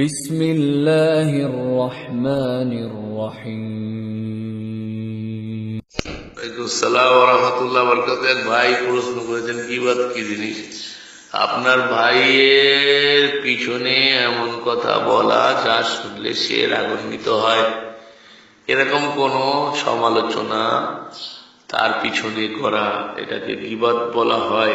বিসমিল্লাহির রহমানির রহিম। আসসালাম ওয়া রাহমাতুল্লাহ বরকাত এক ভাই প্রশ্ন করেছেন গীবত কি জিনিস? আপনার ভাইয়ের পিছনে এমন কথা বলা যা শুনলে সে রাগান্বিত হয়। এরকম কোন সমালোচনা তার পিছনে করা, এটাকে বিবাদ বলা হয়?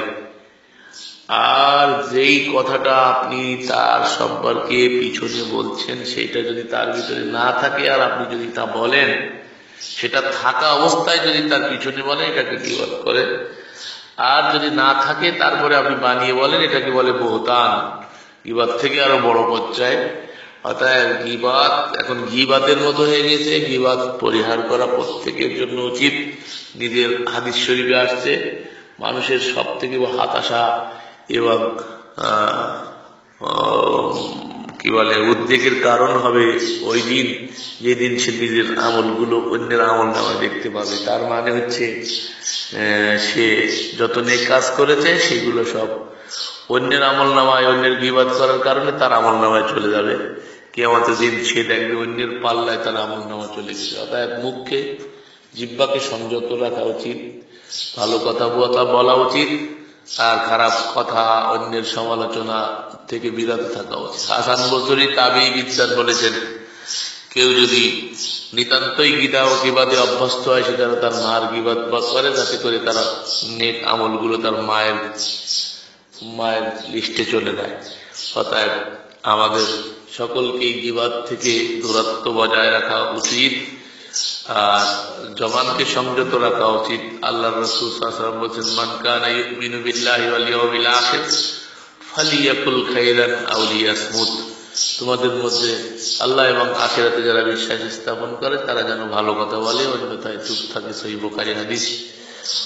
আর যেই কথাটা আপনি তার সম্পর্কে পিছনে বলছেন, সেটা যদি তার ভিতরে না থাকে আর আপনি যদি তা বলেন, সেটা থাকা অবস্থায় যদি তার পিছনে বলে, এটাকে গিবাদ করে। আর যদি না থাকে, তারপরে আপনি বানিয়ে বলেন, এটাকে বলে বহুতান। গিবাদ থেকে আরও বড় পর্যায়ে। অর্থাৎ গিবাদ এখন গিবাদের মতো হয়ে গেছে। গিবাদ পরিহার করা প্রত্যেকের জন্য উচিত। নিজের হাদিস শরীফে আসছে, মানুষের সব থেকে হতাশা এবং কি বলে, উদ্বেগের কারণ হবে ওই দিন, যেদিন সে নিজের আমলগুলো অন্যের আমল নামা দেখতে পাবে। তার মানে হচ্ছে সে যত নেক কাজ করেছে, সেগুলো সব অন্যের আমল নামায়, অন্যের বিবাদ করার কারণে তার আমল নামায় চলে যাবে। কেমতের দিন সে দেখবে অন্যের পাল্লায় তার আমল নামা চলে গেছে। অর্থাৎ মুখকে জিব্বাকে সংযত রাখা উচিত, ভালো কথা বলা উচিত। আর খারাপ কথা, অন্যের সমালোচনা থেকে বিরত থাকা উচিত। হাসান বসরি তাবেই বিদ্যান বলেছেন, কেউ যদি নিতান্তই গীতা ও গিবাদে অভ্যস্ত হয়, সে যেন তার মার গিবাদ করে, যাতে করে তারা নেক আমলগুলো তার মায়ের মায়ের লিস্টে চলে যায়। অতএব আমাদের সকলকেই গিবাদ থেকে দূরত্ব বজায় রাখা উচিত। আর জবানকে সংযত রাখা উচিত। আল্লাহ রসুল তোমাদের মধ্যে আল্লাহ এবং আখেরাতে যারা বিশ্বাস স্থাপন করে, তারা যেন ভালো কথা বলে, অন্যথায় চুপ থাকে সহি বোকারি হাদিস।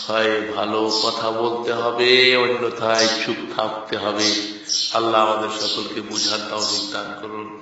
হয় ভালো কথা বলতে হবে, অন্যথায় চুপ থাকতে হবে। আল্লাহ আমাদের সকলকে বুঝার তৌফিক দান করুন।